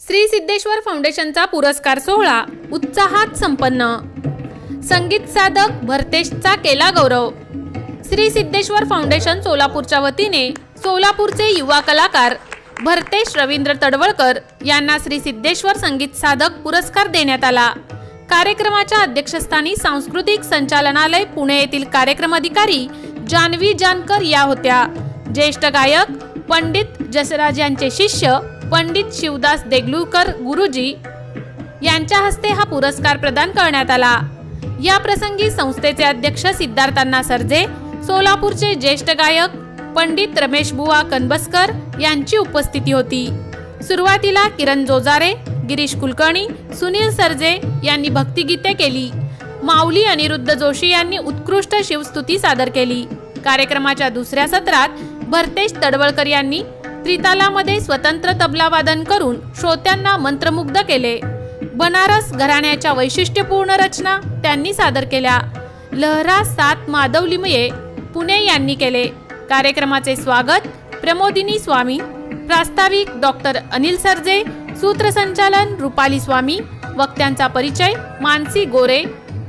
श्री सिद्धेश्वर फाउंडेशनचा पुरस्कार सोहळा उत्साहात संपन्न. संगीत साधक भरतेशचा केला गौरव. श्री सिद्धेश्वर फाउंडेशन सोलापूरच्या वतीने सोलापूरचे युवा कलाकार भरतेश रवींद्र तडवळकर यांना श्री सिद्धेश्वर संगीत साधक पुरस्कार देण्यात आला. कार्यक्रमाच्या अध्यक्षस्थानी सांस्कृतिक संचालनालय पुणे येथील कार्यक्रम अधिकारी जानवी जानकर या होत्या. ज्येष्ठ गायक पंडित जसराज यांचे शिष्य पंडित शिवदास देगलूकर गुरुजी यांच्या हस्ते हा पुरस्कार प्रदान करण्यात आला. या प्रसंगी संस्थेचे अध्यक्ष सिद्धार्थांना सरजे सोलापूरचे ज्येष्ठ गायक पंडित रमेश बुवा कनबसकर यांची उपस्थिती होती. सुरुवातीला किरण जोजारे गिरीश कुलकर्णी सुनील सरजे यांनी भक्तिगीते केली. माऊली अनिरुद्ध जोशी यांनी उत्कृष्ट शिवस्तुती सादर केली. कार्यक्रमाच्या दुसऱ्या सत्रात भरतेश तडवळकर यांनी त्रितालामध्ये स्वतंत्र तबला वादन करून श्रोत्यांना मंत्रमुग्ध केले. बनारस घराण्याच्या वैशिष्ट्यपूर्ण रचना त्यांनी सादर केल्या. लहरा सात माधवलिमये पुणे यांनी केले. कार्यक्रमाचे स्वागत प्रमोदिनी स्वामी प्रास्ताविक डॉक्टर अनिल सरजे सूत्रसंचालन रुपाली स्वामी वक्त्यांचा परिचय मानसी गोरे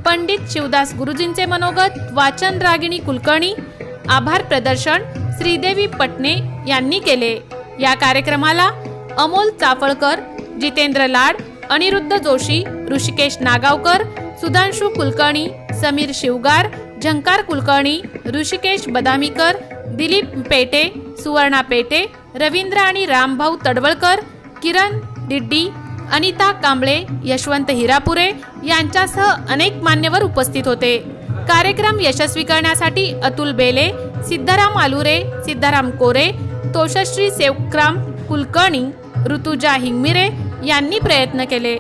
पंडित शिवदास गुरुजींचे मनोगत वाचन रागिणी कुलकर्णी आभार प्रदर्शन श्रीदेवी पटणे यांनी केले. या कार्यक्रमाला अमोल चाफळकर जितेंद्र लाड अनिरुद्ध जोशी ऋषिकेश नागावकर सुधांशु कुलकर्णी समीर शिवगार झंकार कुलकर्णी ऋषिकेश बदामीकर दिलीप पेटे सुवर्णा पेटे रवींद्र आणि रामभाऊ तडवळकर किरण डिड्डी अनिता कांबळे यशवंत हिरापुरे यांच्यासह अनेक मान्यवर उपस्थित होते. कार्यक्रम यशस्वी करण्यासाठी अतुल बेले सिद्धाराम आलुरे सिद्धाराम कोरे तोषश्री सेवक्राम कुलकर्णी ऋतुजा हिंगमिरे यांनी प्रयत्न केले.